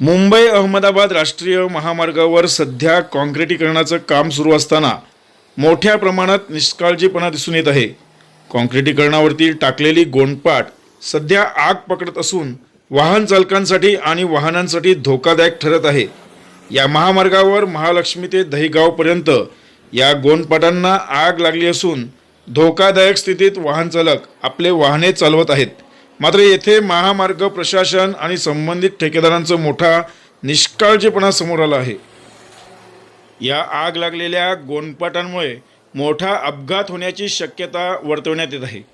मुंबई अहमदाबाद राष्ट्रीय महामार्गावर सध्या काँक्रिटीकरणाचं काम सुरू असताना मोठ्या प्रमाणात निष्काळजीपणा दिसून येत आहे. काँक्रिटीकरणावरती टाकलेली गोंडपाट सध्या आग पकडत असून वाहन चालकांसाठी आणि वाहनांसाठी धोकादायक ठरत आहे. या महामार्गावर महालक्ष्मी ते दहीगावपर्यंत या गोंडपाटांना आग लागली असून धोकादायक स्थितीत वाहन चालक आपले वाहने चालवत आहेत. मात्र येथे महामार्ग प्रशासन आणि संबंधित ठेकेदारांचा मोठा निष्काळजीपणा समोर आला आहे. या आग लागलेल्या गोंडपाटांमुळे मोठा अपघात होण्याची शक्यता वर्तवण्यात येत आहे.